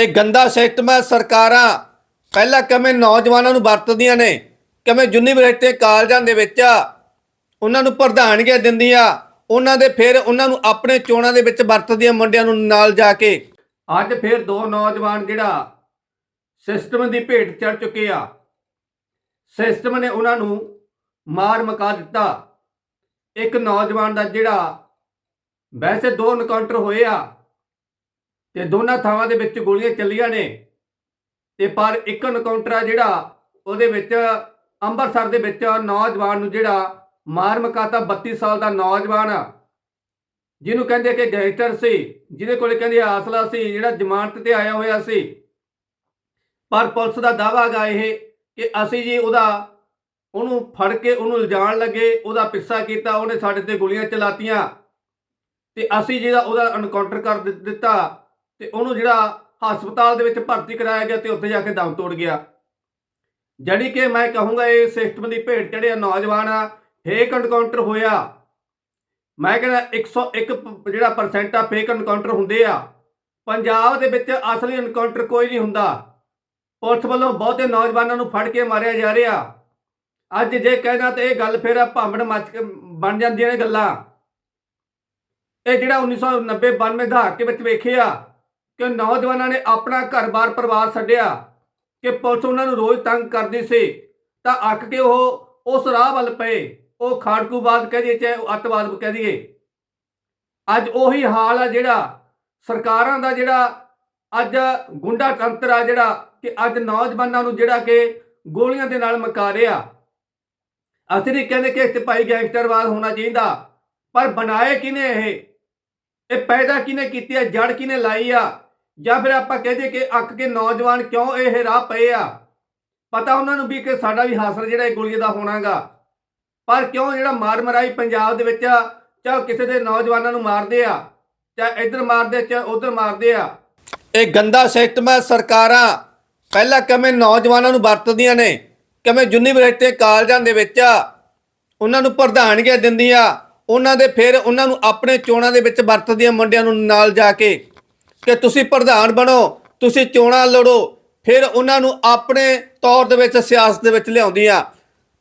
ਇਹ ਗੰਦਾ ਸਿਸਟਮ ਹੈ ਸਰਕਾਰਾਂ। ਪਹਿਲਾਂ ਕਿਵੇਂ ਨੌਜਵਾਨਾਂ ਨੂੰ ਵਰਤਦੀਆਂ ਨੇ, ਕਿਵੇਂ ਯੂਨੀਵਰਸਿਟੀ ਕਾਲਜਾਂ ਦੇ ਵਿੱਚ ਉਹਨਾਂ ਨੂੰ ਪ੍ਰਧਾਨਗੀਆਂ ਦਿੰਦੀਆਂ, ਉਹਨਾਂ ਦੇ ਫਿਰ ਉਹਨਾਂ ਨੂੰ ਆਪਣੇ ਚੋਣਾਂ ਦੇ ਵਿੱਚ ਵਰਤਦੀਆਂ ਮੁੰਡਿਆਂ ਨੂੰ ਨਾਲ ਜਾ ਕੇ। ਅੱਜ ਫਿਰ ਦੋ ਨੌਜਵਾਨ ਜਿਹੜਾ ਸਿਸਟਮ ਦੀ ਭੇਟ ਚੜ ਚੁੱਕੇ ਆ। ਸਿਸਟਮ ਨੇ ਉਹਨਾਂ ਨੂੰ ਮਾਰ ਮਕਾ ਦਿੱਤਾ। ਇੱਕ ਨੌਜਵਾਨ ਦਾ ਜਿਹੜਾ ਵੈਸੇ ਦੋ ਐਨਕਾਊਂਟਰ ਹੋਏ ਆ। ਤੇ ਦੋਨਾਂ ਥਾਵਾਂ ਦੇ ਵਿੱਚ ਗੋਲੀਆਂ ਚੱਲੀਆਂ ਨੇ। ਤੇ ਪਰ ਇੱਕ ਐਨਕਾਊਂਟਰ ਆ ਜਿਹੜਾ, ਉਹਦੇ ਵਿੱਚ ਅੰਮ੍ਰਿਤਸਰ ਦੇ ਵਿੱਚ ਨੌਜਵਾਨ ਨੂੰ ਜਿਹੜਾ ਮਾਰ ਮਕਾਤਾ 32 ਸਾਲ ਦਾ ਨੌਜਵਾਨ ਆ, ਜਿਹਨੂੰ ਕਹਿੰਦੇ ਕਿ ਗੈਂਗਸਟਰ ਸੀ, ਜਿਹਦੇ ਕੋਲੇ ਕਹਿੰਦੇ ਆਸਲਾ ਸੀ, ਜਿਹੜਾ ਜ਼ਮਾਨਤ ਤੇ ਆਇਆ ਹੋਇਆ ਸੀ। ਪਰ ਪੁਲਿਸ ਦਾ ਦਾਵਾ ਗਾ ਇਹ ਕਿ ਅਸੀਂ ਜੀ ਉਹਦਾ, ਉਹਨੂੰ ਫੜ ਕੇ ਉਹਨੂੰ ਲਿਜਾਣ ਲੱਗੇ, ਉਹਦਾ ਪਿੱਛਾ ਕੀਤਾ, ਉਹਨੇ ਸਾਡੇ ਤੇ ਗੋਲੀਆਂ ਚਲਾਤੀਆਂ। ਤੇ ਅਸੀਂ ਜਿਹੜਾ ਉਹਦਾ ਐਨਕਾਊਂਟਰ ਕਰ ਦਿੱਤਾ ਤੇ ਉਹਨੂੰ ਜਿਹੜਾ ਹਸਪਤਾਲ ਦੇ ਵਿੱਚ ਭਰਤੀ ਕਰਾਇਆ ਗਿਆ ਤੇ ਉੱਥੇ ਜਾ ਕੇ ਦਮ ਤੋੜ ਗਿਆ। ਜਿਹੜੀ ਕਿ ਮੈਂ ਕਹੂੰਗਾ ਇਹ ਸਿਸਟਮ ਦੀ ਭੇਟ ਚੜਿਆ ਨੌਜਵਾਨ ਆ ਫੇਕ ਐਨਕਾਊਂਟਰ ਹੋਇਆ। ਮੈਂ ਕਹਿੰਦਾ 101 ਪ- ਜਿਹੜਾ ਪਰਸੈਂਟ ਆ ਫੇਕ ਐਨਕਾਊਂਟਰ ਹੁੰਦੇ ਆ। ਪੰਜਾਬ ਦੇ ਵਿੱਚ ਅਸਲੀ ਐਨਕਾਊਂਟਰ ਕੋਈ ਨਹੀਂ ਹੁੰਦਾ। ਪੁਲਿਸ ਵੱਲੋਂ ਬਹੁਤੇ ਨੌਜਵਾਨਾਂ ਨੂੰ ਫੜ ਕੇ ਮਾਰਿਆ ਜਾ ਰਿਹਾ। ਅੱਜ ਜੇ ਕਹਿਣਾ ਤੇ ਇਹ ਗੱਲ ਫਿਰ ਭਾਂਬੜ ਮੱਚ ਬਣ ਜਾਂਦੀਆਂ ਨੇ ਗੱਲਾਂ। ਇਹ ਜਿਹੜਾ 1990 92 ਦਹਾਕੇ ਵਿੱਚ ਵੇਖਿਆ ਕਿ ਨੌਜਵਾਨਾਂ ਨੇ ਆਪਣਾ ਘਰ-ਬਾਰ ਪਰਿਵਾਰ ਛੱਡਿਆ, ਕਿ ਪੁਲਿਸ ਉਹਨਾਂ ਨੂੰ ਰੋਜ਼ ਤੰਗ ਕਰਦੀ ਸੀ, ਤਾਂ ਅੱਕ ਕੇ ਉਹ ਉਸ ਰਾਹ ਵੱਲ ਪਏ। ਉਹ ਖਾੜਕੂਬਾਦ ਕਹਿ ਦਈਏ ਚਾਹੇ ਉਹ ਅੱਤਵਾਦ ਕਹਿ ਦਈਏ। ਅੱਜ ਉਹੀ ਹਾਲ ਆ ਜਿਹੜਾ ਸਰਕਾਰਾਂ ਦਾ ਜਿਹੜਾ ਅੱਜ ਗੁੰਡਾ ਤੰਤਰ ਆ ਜਿਹੜਾ ਕਿ ਅੱਜ ਨੌਜਵਾਨਾਂ ਨੂੰ ਜਿਹੜਾ ਕਿ ਗੋਲੀਆਂ ਦੇ ਨਾਲ ਮਕਾ ਰਿਹਾ। ਅਸੀਂ ਨਹੀਂ ਕਹਿੰਦੇ ਕਿ ਇੱਥੇ ਭਾਈ ਗੈਂਗਸਟਰਵਾਦ ਹੋਣਾ ਚਾਹੀਦਾ, ਪਰ ਬਣਾਏ ਕਿਨੇ ਇਹ? ਇਹ ਪੈਦਾ ਕਿਨੇ ਕੀਤੀ ਹੈ ਜੜ ਕਿਨੇ ਲਾਈ ਆ? ਜਾਂ ਫਿਰ ਆਪਾਂ ਕਹਿ ਦਈਏ ਕਿ ਅੱਕ ਕੇ ਨੌਜਵਾਨ ਕਿਉਂ ਇਹ ਰਾਹ ਪਏ ਆ? ਪਤਾ ਉਹਨਾਂ ਨੂੰ ਵੀ ਕਿ ਸਾਡਾ ਵੀ ਹਾਸਲ ਜਿਹੜਾ ਇਹ ਗੋਲੀਆਂ ਦਾ ਹੋਣਾਗਾ। ਪਰ ਕਿਉਂ ਜਿਹੜਾ ਮਾਰ ਮਰਾਈ ਪੰਜਾਬ ਦੇ ਵਿੱਚ ਚਾਹ ਕਿਸੇ ਦੇ ਨੌਜਵਾਨਾਂ ਨੂੰ ਮਾਰਦੇ ਆ ਚਾਹੇ ਇੱਧਰ ਮਾਰਦੇ ਚਾਹੇ ਉੱਧਰ ਮਾਰਦੇ ਆ? ਇਹ ਗੰਦਾ ਸਿਸਟਮ ਹੈ ਸਰਕਾਰਾਂ। ਪਹਿਲਾਂ ਕਿਵੇਂ ਨੌਜਵਾਨਾਂ ਨੂੰ ਵਰਤਦੀਆਂ ਨੇ, ਕਿਵੇਂ ਯੂਨੀਵਰਸਿਟੀ, ਕਾਲਜਾਂ ਦੇ ਵਿੱਚ ਉਹਨਾਂ ਨੂੰ ਪ੍ਰਧਾਨਗੀਆਂ ਦਿੰਦੀਆਂ, ਉਹਨਾਂ ਦੇ ਫਿਰ ਉਹਨਾਂ ਨੂੰ ਆਪਣੇ ਚੋਣਾਂ ਦੇ ਵਿੱਚ ਵਰਤਦੀਆਂ ਮੁੰਡਿਆਂ ਨੂੰ ਨਾਲ ਜਾ ਕੇ। ਕਿ ਤੁਸੀਂ ਪ੍ਰਧਾਨ ਬਣੋ, ਤੁਸੀਂ ਚੋਣਾਂ ਲੜੋ, ਫਿਰ ਉਹਨਾਂ ਨੂੰ ਆਪਣੇ ਤੌਰ ਦੇ ਵਿੱਚ, ਸਿਆਸਤ ਦੇ ਵਿੱਚ ਲਿਆਉਂਦੀਆਂ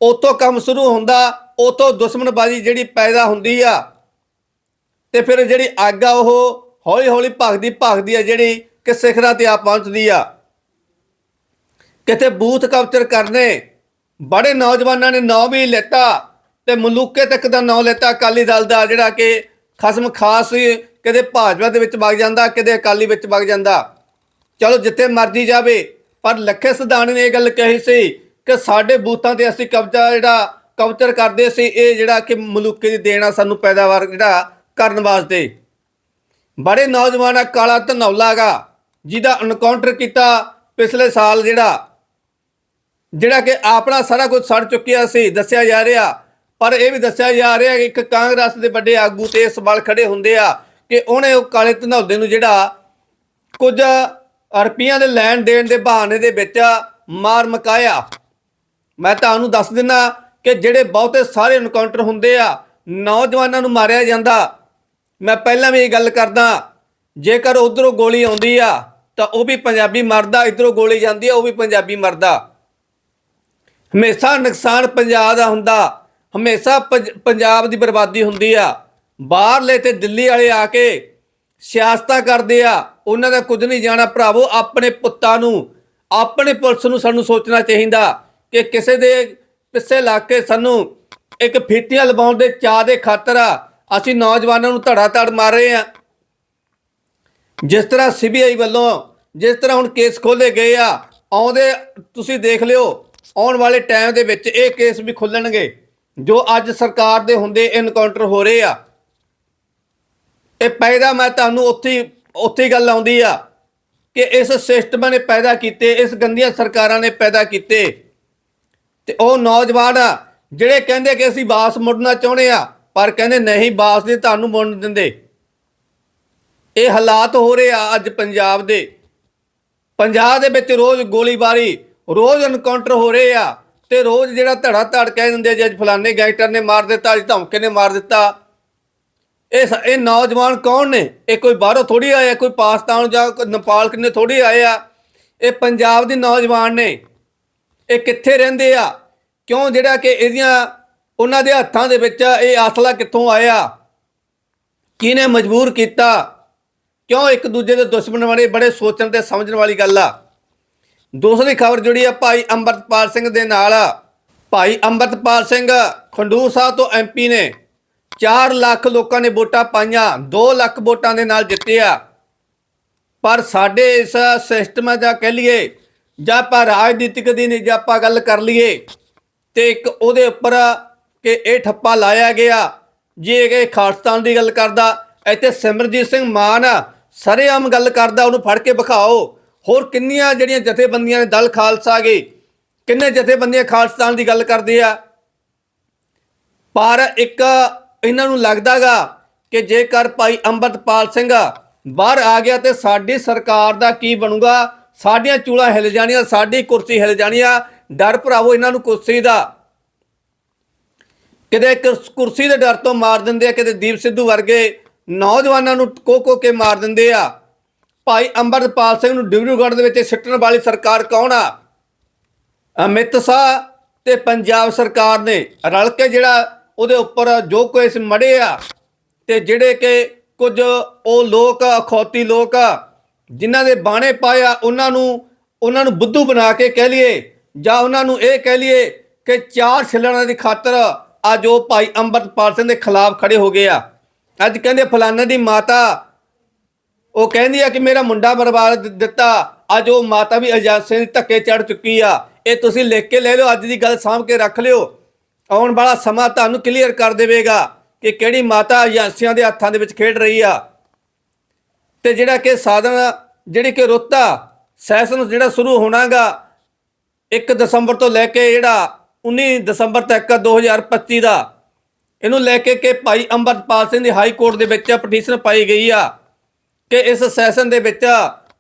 ਉਤੋਂ ਕੰਮ ਸ਼ੁਰੂ ਹੁੰਦਾ ਉਤੋਂ ਦੁਸ਼ਮਣਬਾਜ਼ੀ ਜਿਹੜੀ ਪੈਦਾ ਹੁੰਦੀ ਆ, ਤੇ ਫਿਰ ਜਿਹੜੀ ਅੱਗ ਆ ਉਹ ਹੌਲੀ ਹੌਲੀ ਭਖਦੀ ਭਗਦੀ ਆ ਜਿਹੜੀ ਕਿ ਸਿਖਰਾਂ ਤੇ ਆ ਪਹੁੰਚਦੀ ਆ। ਕਿਤੇ ਬੂਥ ਕਬਚਰ ਕਰਨੇ, ਬੜੇ ਨੌਜਵਾਨਾਂ ਨੇ ਨਾਂ ਵੀ ਲੈਤਾ, ਤੇ ਮਲੂਕੇ ਤੱਕ ਦਾ ਨਾਂ ਲੈਤਾ ਅਕਾਲੀ ਦਲ ਦਾ, ਜਿਹੜਾ ਕਿ ਖਸਮ ਖਾਸ ਸੀ ਕਿਤੇ ਭਾਜਪਾ ਦੇ ਵਿੱਚ ਵਗ ਜਾਂਦਾ ਕਿਤੇ ਅਕਾਲੀ ਵਿੱਚ ਵਗ ਜਾਂਦਾ। ਚਲੋ, ਜਿੱਥੇ ਮਰਜ਼ੀ ਜਾਵੇ, ਪਰ ਲੱਖੇ ਸਿਧਾਣੇ ਨੇ ਇਹ ਗੱਲ ਕਹੀ ਸੀ ਕਿ ਸਾਡੇ ਬੂਥਾਂ ਤੇ ਅਸੀਂ ਕਬਜ਼ਾ ਜਿਹੜਾ ਕਬਜ਼ਰ ਕਰਦੇ ਸੀ, ਇਹ ਜਿਹੜਾ ਕਿ ਮਲੂਕੇ ਦੀ ਦੇਣਾ ਸਾਨੂੰ ਪੈਦਾਵਾਰ ਜਿਹੜਾ ਕਰਨ ਵਾਸਤੇ। ਬੜੇ ਨੌਜਵਾਨ ਕਾਲਾ ਧਨੌਲਾ ਗਾ ਜਿਹਦਾ ਐਨਕਾਊਂਟਰ ਕੀਤਾ ਪਿਛਲੇ ਸਾਲ ਜਿਹੜਾ ਜਿਹੜਾ ਕਿ ਆਪਣਾ ਸਾਰਾ ਕੁਝ ਸੜ ਚੁੱਕਿਆ ਸੀ, ਦੱਸਿਆ ਜਾ ਰਿਹਾ। ਪਰ ਇਹ ਵੀ ਦੱਸਿਆ ਜਾ ਰਿਹਾ ਕਿ ਇੱਕ ਕਾਂਗਰਸ ਦੇ ਵੱਡੇ ਆਗੂ ਤੇ ਇਸ ਵੱਲ ਖੜੇ ਹੁੰਦੇ ਆ ਕਿ ਉਹਨੇ ਉਹ ਕਾਲੇ ਧਨੌਲੇ ਨੂੰ ਜਿਹੜਾ ਕੁਝ ਰੁਪਈਆਂ ਦੇ ਲੈਣ ਦੇਣ ਦੇ ਬਹਾਨੇ ਦੇ ਵਿੱਚ ਮਾਰ ਮਕਾਇਆ। ਮੈਂ ਤੁਹਾਨੂੰ ਦੱਸ ਦਿੰਨਾ ਕਿ ਜਿਹੜੇ ਬਹੁਤੇ ਸਾਰੇ ਐਨਕਾਊਂਟਰ ਹੁੰਦੇ ਆ, ਨੌਜਵਾਨਾਂ ਨੂੰ ਮਾਰਿਆ ਜਾਂਦਾ। ਮੈਂ ਪਹਿਲਾਂ ਵੀ ਇਹ ਗੱਲ ਕਰਦਾ, ਜੇਕਰ ਉਧਰੋਂ ਗੋਲੀ ਆਉਂਦੀ ਆ, ਤਾਂ ਉਹ ਵੀ ਪੰਜਾਬੀ ਮਰਦਾ, ਇਧਰੋਂ ਗੋਲੀ ਜਾਂਦੀ ਆ, ਉਹ ਵੀ ਪੰਜਾਬੀ ਮਰਦਾ। ਹਮੇਸ਼ਾ ਨੁਕਸਾਨ ਪੰਜਾਬ ਦਾ ਹੁੰਦਾ, ਹਮੇਸ਼ਾ ਪੰਜ- ਪੰਜਾਬ ਦੀ ਬਰਬਾਦੀ ਹੁੰਦੀ ਆ। ਬਾਹਰਲੇ ਤੇ ਦਿੱਲੀ ਵਾਲੇ ਆ ਕੇ ਸਿਆਸਤਾਂ ਕਰਦੇ ਆ, ਉਹਨਾਂ ਦਾ ਕੁਝ ਨਹੀਂ ਜਾਣਾ। ਭਰਾਵੋ, ਆਪਣੇ ਪੁੱਤਾਂ ਨੂੰ, ਆਪਣੇ ਪੁਲਿਸ ਨੂੰ ਸਾਨੂੰ ਸੋਚਣਾ ਚਾਹੀਦਾ ਕਿ ਕਿਸੇ ਦੇ ਪਿੱਛੇ ਲੱਗ ਕੇ ਸਾਨੂੰ ਇੱਕ ਫੀਤੀਆਂ ਲਵਾਉਣ ਦੇ ਚਾਹ ਦੇ ਖਾਤਰ ਅਸੀਂ ਨੌਜਵਾਨਾਂ ਨੂੰ ਧੜਾ ਧੜ ਮਾਰ ਰਹੇ ਆ। ਜਿਸ ਤਰ੍ਹਾਂ ਸੀਬੀਆਈ ਵੱਲੋਂ, ਜਿਸ ਤਰ੍ਹਾਂ ਹੁਣ ਕੇਸ ਖੋਲੇ ਗਏ ਆ, ਆਉਂਦੇ, ਤੁਸੀਂ ਦੇਖ ਲਿਓ, ਆਉਣ ਵਾਲੇ ਟਾਈਮ ਦੇ ਵਿੱਚ ਇਹ ਕੇਸ ਵੀ ਖੁੱਲਣਗੇ, ਜੋ ਅੱਜ ਸਰਕਾਰ ਦੇ ਹੁੰਦੇ ਇਨਕਾਊਂਟਰ ਹੋ ਰਹੇ ਆ। ਇਹ ਪੈਦਾ ਮੈਂ ਤੁਹਾਨੂੰ ਉੱਥੇ ਉੱਥੇ ਗੱਲ ਆਉਂਦੀ ਆ ਕਿ ਇਸ ਸਿਸਟਮ ਨੇ ਪੈਦਾ ਕੀਤੇ, ਇਸ ਗੰਦੀਆਂ ਸਰਕਾਰਾਂ ਨੇ ਪੈਦਾ ਕੀਤੇ। ਤੇ ਉਹ ਨੌਜਵਾਨ ਆ, ਜਿਹੜੇ ਕਹਿੰਦੇ ਕਿ ਅਸੀਂ ਬਾਸ ਮੁੜਨਾ ਚਾਹੁੰਦੇ ਆ, ਪਰ ਕਹਿੰਦੇ ਨਹੀਂ, ਬਾਸ ਦੇ ਤੁਹਾਨੂੰ ਮੁੜਨ ਦਿੰਦੇ। ਇਹ ਹਾਲਾਤ ਹੋ ਰਹੇ ਆ ਅੱਜ ਪੰਜਾਬ ਦੇ। ਪੰਜਾਬ ਦੇ ਵਿੱਚ ਰੋਜ਼ ਗੋਲੀਬਾਰੀ, ਰੋਜ਼ ਐਨਕਾਊਂਟਰ ਹੋ ਰਹੇ ਆ ਤੇ ਰੋਜ਼ ਜਿਹੜਾ ਧੜਾ ਧੜ ਕਹਿ ਦਿੰਦੇ ਜੇ ਅੱਜ ਫਲਾਣੇ ਗੈਂਗਸਟਰ ਨੇ ਮਾਰ ਦਿੱਤਾ ਅੱਜ ਧਮਕੇ ਨੇ ਮਾਰ ਦਿੱਤਾ ਇਹ ਸ- ਇਹ ਨੌਜਵਾਨ ਕੌਣ ਨੇ? ਇਹ ਕੋਈ ਬਾਹਰੋਂ ਥੋੜੀ ਆ ਕੋਈ ਪਾਕਿਸਤਾਨ ਜਾਂ ਕੋਈ ਨੇਪਾਲ ਕਿੰਨੇ ਥੋੜੀ ਆਏ ਆ? ਇਹ ਪੰਜਾਬ ਦੇ ਨੌਜਵਾਨ ਨੇ। ਇਹ ਕਿੱਥੇ ਰਹਿੰਦੇ ਆ? ਕਿਉਂ ਜਿਹੜਾ ਕਿ ਇਹਦੀਆਂ, ਉਹਨਾਂ ਦੇ ਹੱਥਾਂ ਦੇ ਵਿੱਚ ਇਹ ਆਸਲਾ ਕਿੱਥੋਂ ਆਇਆ? ਕਿਹਨੇ ਮਜਬੂਰ ਕੀਤਾ? ਕਿਉਂ ਇੱਕ ਦੂਜੇ ਦੇ ਦੁਸ਼ਮਣ ਬਣੇ ਬੜੇ ਸੋਚਣ ਤੇ ਸਮਝਣ ਵਾਲੀ ਗੱਲ ਆ? ਦੂਸਰੀ ਖਬਰ ਜੁੜੀ ਆ ਭਾਈ ਅੰਮ੍ਰਿਤਪਾਲ ਸਿੰਘ ਦੇ ਨਾਲ ਭਾਈ ਅੰਮ੍ਰਿਤਪਾਲ ਸਿੰਘ ਖੰਡੂਰ ਸਾਹਿਬ ਤੋਂ ਐਮਪੀ ਨੇ। 4 ਲੱਖ ਲੋਕਾਂ ਨੇ ਵੋਟਾਂ ਪਾਈਆਂ 2 ਲੱਖ ਵੋਟਾਂ ਦੇ ਨਾਲ ਜਿੱਤਿਆ ਪਰ ਸਾਡੇ ਇਸ ਸਿਸਟਮ ਦਾ ਕਹਿ ਲਈਏ, ਜਾਂ ਆਪਾਂ ਰਾਜਨੀਤਿਕ ਦੀ ਨਹੀਂ ਜੇ ਆਪਾਂ ਗੱਲ ਕਰ ਲਈਏ, ਤੇ ਇੱਕ ਉਹਦੇ ਉੱਪਰ ਕਿ ਇਹ ਠੱਪਾ ਲਾਇਆ ਗਿਆ, ਜੇ ਇਹ ਖਾਲਸਤਾਨ ਦੀ ਗੱਲ ਕਰਦਾ, ਇੱਥੇ ਸਿਮਰਜੀਤ ਸਿੰਘ ਮਾਨ ਸਰੇਆਮ ਗੱਲ ਕਰਦਾ, ਉਹਨੂੰ ਫੜ ਕੇ ਵਿਖਾਓ। ਹੋਰ ਕਿੰਨੀਆਂ ਜਿਹੜੀਆਂ ਜਥੇਬੰਦੀਆਂ ਨੇ ਦਲ ਖਾਲਸਾ ਗਏ ਕਿੰਨੇ ਜਥੇਬੰਦੀਆਂ ਖਾਲਸਤਾਨ ਦੀ ਗੱਲ ਕਰਦੇ ਆ। ਪਰ ਇੱਕ ਇਹਨਾਂ ਨੂੰ ਲੱਗਦਾਗਾ ਕਿ ਜੇਕਰ ਭਾਈ ਅੰਮ੍ਰਿਤਪਾਲ ਸਿੰਘ ਬਾਹਰ ਆ ਗਿਆ ਤੇ ਸਾਡੀ ਸਰਕਾਰ ਦਾ ਕੀ ਬਣੂਗਾ? ਸਾਡੀਆਂ ਚੂਲਾਂ ਹਿਲ ਜਾਣੀਆਂ, ਸਾਡੀ ਕੁਰਸੀ ਹਿਲ ਜਾਣੀ ਆ ਡਰ ਭਰਾਵੋ, ਇਹਨਾਂ ਨੂੰ ਕੁਰਸੀ ਦਾ। ਕਿਤੇ ਕੁਰਸੀ ਦੇ ਡਰ ਤੋਂ ਮਾਰ ਦਿੰਦੇ ਆ, ਕਿਤੇ ਦੀਪ ਸਿੱਧੂ ਵਰਗੇ ਨੌਜਵਾਨਾਂ ਨੂੰ ਕੋ ਕੋ ਕੇ ਮਾਰ ਦਿੰਦੇ ਆ। ਭਾਈ ਅੰਮ੍ਰਿਤਪਾਲ ਸਿੰਘ ਨੂੰ ਡਿਬਰੂਗੜ੍ਹ ਦੇ ਵਿੱਚ ਸਿੱਟਣ ਵਾਲੀ ਸਰਕਾਰ ਕੌਣ ਆ? ਅਮਿਤ ਸ਼ਾਹ ਤੇ ਪੰਜਾਬ ਸਰਕਾਰ ਨੇ। ਰਲ ਕੇ ਜਿਹੜਾ ਉਹਦੇ ਉੱਪਰ ਜੋ ਕੋਈ ਇਸ ਮੜੇ ਆ ਤੇ ਜਿਹੜੇ ਕਿ ਕੁਝ ਉਹ ਲੋਕ ਅਖੌਤੀ ਲੋਕ ਆ, ਜਿਨ੍ਹਾਂ ਦੇ ਬਾਣੇ ਪਾਏ ਆ ਉਹਨਾਂ ਨੂੰ ਉਹਨਾਂ ਨੂੰ ਬੁੱਧੂ ਬਣਾ ਕੇ ਕਹਿ ਲਈਏ ਜਾਂ ਉਹਨਾਂ ਨੂੰ ਇਹ ਕਹਿ ਲਈਏ ਕਿ ਚਾਰ ਛਿੱਲਣਾ ਦੀ ਖਾਤਰ ਅੱਜ ਉਹ ਭਾਈ ਅੰਮ੍ਰਿਤਪਾਲ ਸਿੰਘ ਦੇ ਖਿਲਾਫ ਖੜੇ ਹੋ ਗਏ ਆ। ਅੱਜ ਕਹਿੰਦੇ ਫਲਾਣੇ ਦੀ ਮਾਤਾ ਉਹ ਕਹਿੰਦੀ ਆ ਕਿ ਮੇਰਾ ਮੁੰਡਾ ਬਰਬਾਦ ਦਿੱਤਾ ਅੱਜ ਉਹ ਮਾਤਾ ਵੀ ਏਜੰਸੀ ਦੇ ਧੱਕੇ ਚੜ ਚੁੱਕੀ ਆ। ਇਹ ਤੁਸੀਂ ਲਿਖ ਕੇ ਲੈ ਲਓ ਅੱਜ ਦੀ ਗੱਲ ਸਾਂਭ ਕੇ ਰੱਖ ਲਿਓ। ਆਉਣ ਵਾਲਾ ਸਮਾਂ ਤੁਹਾਨੂੰ ਕਲੀਅਰ ਕਰ ਦੇਵੇਗਾ ਕਿ ਕਿਹੜੀ ਮਾਤਾ ਏਜੰਸੀਆਂ ਦੇ ਹੱਥਾਂ ਦੇ ਵਿੱਚ ਖੇਡ ਰਹੀ ਆ। ਤੇ ਜਿਹੜਾ ਕਿ ਸਾਧਨ, ਜਿਹੜੀ ਕਿ ਰੁੱਤਾ ਸੈਸ਼ਨ ਜਿਹੜਾ ਸ਼ੁਰੂ ਹੋਣਾਗਾ 1 ਦਸੰਬਰ ਤੋਂ ਲੈ ਕੇ ਜਿਹੜਾ 19 ਦਸੰਬਰ ਤੱਕ 2025 ਦਾ ਇਹਨੂੰ ਲੈ ਕੇ ਕਿ ਭਾਈ ਅੰਮ੍ਰਿਤਪਾਲ ਸਿੰਘ ਦੀ ਹਾਈ ਕੋਰਟ ਦੇ ਵਿੱਚ ਪਟੀਸ਼ਨ ਪਾਈ ਗਈ ਆ ਕਿ ਇਸ ਸੈਸ਼ਨ ਦੇ ਵਿੱਚ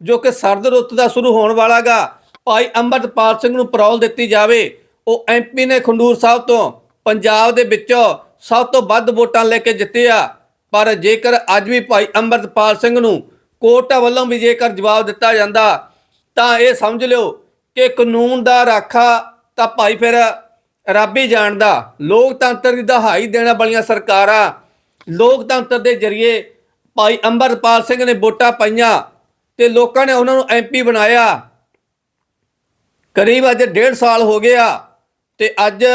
ਜੋ ਕਿ ਸਰਦ ਰੁੱਤ ਦਾ ਸ਼ੁਰੂ ਹੋਣ ਵਾਲਾਗਾ, ਭਾਈ ਅੰਮ੍ਰਿਤਪਾਲ ਸਿੰਘ ਨੂੰ ਪਰੌਲ ਦਿੱਤੀ ਜਾਵੇ। ਉਹ ਐਮਪੀ ਨੇ ਖੰਡੂਰ ਸਾਹਿਬ ਤੋਂ ਪੰਜਾਬ ਦੇ ਵਿੱਚੋਂ ਸਭ ਤੋਂ ਵੱਧ ਵੋਟਾਂ ਲੈ ਕੇ ਜਿੱਤੇ ਆ। ਪਰ ਜੇਕਰ ਅੱਜ ਵੀ ਭਾਈ ਅੰਮ੍ਰਿਤਪਾਲ ਸਿੰਘ ਨੂੰ ਕੋਰਟ ਵੱਲੋਂ ਵੀ ਜੇਕਰ ਜਵਾਬ ਦਿੱਤਾ ਜਾਂਦਾ, ਤਾਂ ਇਹ ਸਮਝ ਲਿਓ ਕਿ ਕਾਨੂੰਨ ਦਾ ਰਾਖਾ ਤਾਂ ਭਾਈ ਫਿਰ ਰੱਬ ਹੀ ਜਾਣਦਾ। ਲੋਕਤੰਤਰ ਦੀ ਦਹਾਈ ਦੇਣ ਵਾਲੀਆਂ ਸਰਕਾਰਾਂ ਲੋਕਤੰਤਰ ਦੇ ਜ਼ਰੀਏ ਭਾਈ ਅੰਮ੍ਰਿਤਪਾਲ ਸਿੰਘ ਨੇ ਵੋਟਾਂ ਪਾਈਆਂ ਤੇ ਲੋਕਾਂ ਨੇ ਉਹਨਾਂ ਨੂੰ ਐਮਪੀ ਬਣਾਇਆ। ਕਰੀਬ ਅੱਜ 1.5 ਸਾਲ ਹੋ ਗਿਆ। ਤੇ ਅੱਜ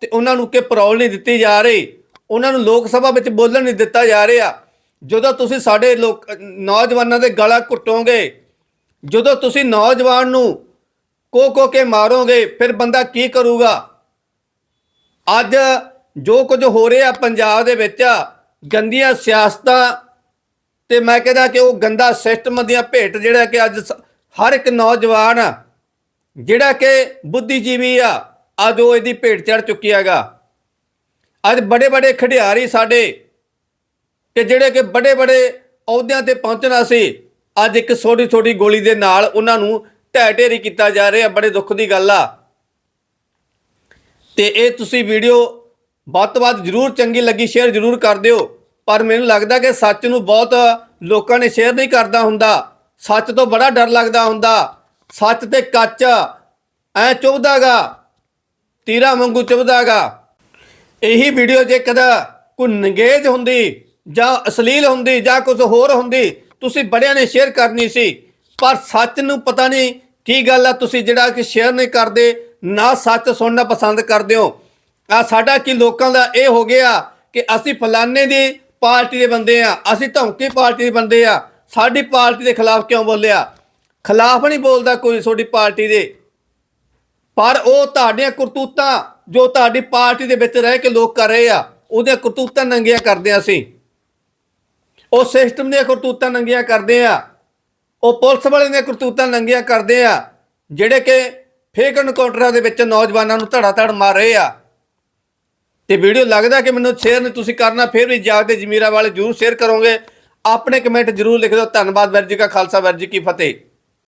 ਤੇ ਉਹਨਾਂ ਨੂੰ ਕਿ ਪਰੌਲ ਨਹੀਂ ਦਿੱਤੀ ਜਾ ਰਹੀ। ਉਹਨਾਂ ਨੂੰ ਲੋਕ ਸਭਾ ਵਿੱਚ ਬੋਲਣ ਨਹੀਂ ਦਿੱਤਾ ਜਾ ਰਿਹਾ। ਜਦੋਂ ਤੁਸੀਂ ਸਾਡੇ ਲੋਕ, ਨੌਜਵਾਨਾਂ ਦੇ ਗਲਾ ਘੁੱਟੋਗੇ, ਜਦੋਂ ਤੁਸੀਂ ਨੌਜਵਾਨ ਨੂੰ ਕੋ ਕੋ ਕੇ ਮਾਰੋਗੇ, ਫਿਰ ਬੰਦਾ ਕੀ ਕਰੂਗਾ? ਅੱਜ ਜੋ ਕੁਝ ਹੋ ਰਿਹਾ ਪੰਜਾਬ ਦੇ ਵਿੱਚ, ਗੰਦੀਆਂ ਸਿਆਸਤਾਂ ਤੇ ਮੈਂ ਕਹਿੰਦਾ ਕਿ ਉਹ ਗੰਦਾ ਸਿਸਟਮ ਦੀਆਂ ਭੇਟ ਜਿਹੜਾ ਕਿ ਅੱਜ ਸ- ਹਰ ਇੱਕ ਨੌਜਵਾਨ ਜਿਹੜਾ ਕਿ ਬੁੱਧੀਜੀਵੀ ਆ ਅੱਜ ਉਹ ਇਹਦੀ ਭੇਟ ਚੜ ਚੁੱਕੀ ਹੈਗਾ। ਅੱਜ ਬੜੇ ਬੜੇ ਖਿਡਾਰੀ ਸਾਡੇ ਕਿ ਜਿਹੜੇ ਕਿ ਬੜੇ ਬੜੇ ਅਹੁਦਿਆਂ ਤੇ ਪਹੁੰਚਣਾ ਸੀ, ਅੱਜ ਇੱਕ ਛੋਟੀ ਛੋਟੀ ਗੋਲੀ ਦੇ ਨਾਲ ਉਹਨਾਂ ਨੂੰ ਢਹਿ ਢੇਰੀ ਕੀਤਾ ਜਾ ਰਿਹਾ, ਬੜੇ ਦੁੱਖ ਦੀ ਗੱਲ ਆ। ਤੇ ਇਹ ਤੁਸੀਂ ਵੀਡੀਓ ਵੱਧ ਤੋਂ ਵੱਧ ਜਰੂਰ ਚੰਗੀ ਲੱਗੀ, ਸ਼ੇਅਰ ਜਰੂਰ ਕਰ ਦਿਓ। ਪਰ ਮੈਨੂੰ ਲੱਗਦਾ ਕਿ ਸੱਚ ਨੂੰ ਬਹੁਤ ਲੋਕਾਂ ਨੇ ਸ਼ੇਅਰ ਨਹੀਂ ਕਰਦਾ ਹੁੰਦਾ। ਸੱਚ ਤੋਂ ਬੜਾ ਡਰ ਲੱਗਦਾ ਹੁੰਦਾ। ਸੱਚ ਤੇ ਕੱਚ ਐ ਚੁਭਦਾਗਾ। ਤੀਰਾ ਵਾਂਗੂ ਚੁਭਦਾਗਾ। ਇਹੀ ਵੀਡੀਓ ਜੇ ਕਦਾ ਕੋਈ ਨੰਗੇਜ ਹੁੰਦੀ ਜਾਂ ਅਸ਼ਲੀਲ ਹੁੰਦੀ ਜਾਂ ਕੁਝ ਹੋਰ ਹੁੰਦੀ, ਤੁਸੀਂ ਬੜਿਆਂ ਨੇ ਸ਼ੇਅਰ ਕਰਨੀ ਸੀ। ਪਰ ਸੱਚ ਨੂੰ ਪਤਾ ਨਹੀਂ ਕੀ ਗੱਲ ਆ, ਤੁਸੀਂ ਜਿਹੜਾ ਕਿ ਸ਼ੇਅਰ ਨਹੀਂ ਕਰਦੇ, ਨਾ ਸੱਚ ਸੁਣਨਾ ਪਸੰਦ ਕਰਦੇ ਹੋ। ਆ ਸਾਡਾ ਕੀ ਲੋਕਾਂ ਦਾ ਇਹ ਹੋ ਗਿਆ ਕਿ ਅਸੀਂ ਫਲਾਣੇ ਦੀ ਪਾਰਟੀ ਦੇ ਬੰਦੇ ਆ, ਅਸੀਂ ਧੌਂਕੀ ਪਾਰਟੀ ਦੇ ਬੰਦੇ ਆ, ਸਾਡੀ ਪਾਰਟੀ ਦੇ ਖਿਲਾਫ ਕਿਉਂ ਬੋਲਿਆ? ਖਿਲਾਫ ਨਹੀਂ ਬੋਲਦਾ ਕੋਈ ਤੁਹਾਡੀ ਪਾਰਟੀ ਦੇ। ਪਰ ਉਹ ਤੁਹਾਡੀਆਂ ਕਰਤੂਤਾਂ ਜੋ ਤੁਹਾਡੀ ਪਾਰਟੀ ਦੇ ਵਿੱਚ ਰਹਿ ਕੇ ਲੋਕ ਕਰ ਰਹੇ ਆ, ਉਹਦੀਆਂ ਕਰਤੂਤਾਂ ਨੰਗੀਆਂ ਕਰਦੇ ਆ ਅਸੀਂ। ਉਹ ਸਿਸਟਮ ਦੀਆਂ ਕਰਤੂਤਾਂ ਨੰਗੀਆਂ ਕਰਦੇ ਆ। ਉਹ ਪੁਲਿਸ ਵਾਲੇ ਦੀਆਂ ਕਰਤੂਤਾਂ ਨੰਗੀਆਂ ਕਰਦੇ ਆ, ਜਿਹੜੇ ਕਿ ਫੇਕ ਐਨਕਾਊਂਟਰਾਂ ਦੇ ਵਿੱਚ ਨੌਜਵਾਨਾਂ ਨੂੰ ਧੜਾ ਧੜ ਮਾਰ ਰਹੇ ਆ। ਤੇ ਵੀਡੀਓ ਲੱਗਦਾ ਕਿ ਮੈਨੂੰ ਸ਼ੇਅਰ ਨਹੀਂ ਤੁਸੀਂ ਕਰਨਾ, ਫਿਰ ਵੀ ਜਾਗਦੇ ਜਮੀਰਾ ਵਾਲੇ ਜਰੂਰ ਸ਼ੇਅਰ ਕਰੋਗੇ। ਆਪਣੇ ਕਮੈਂਟ ਜਰੂਰ ਲਿਖ ਦਿਓ। ਧੰਨਵਾਦ ਵੈਰ ਜੀ ਕਾ ਖਾਲਸਾ ਵੈਰ ਜੀ ਕੀ ਫਤਿਹ।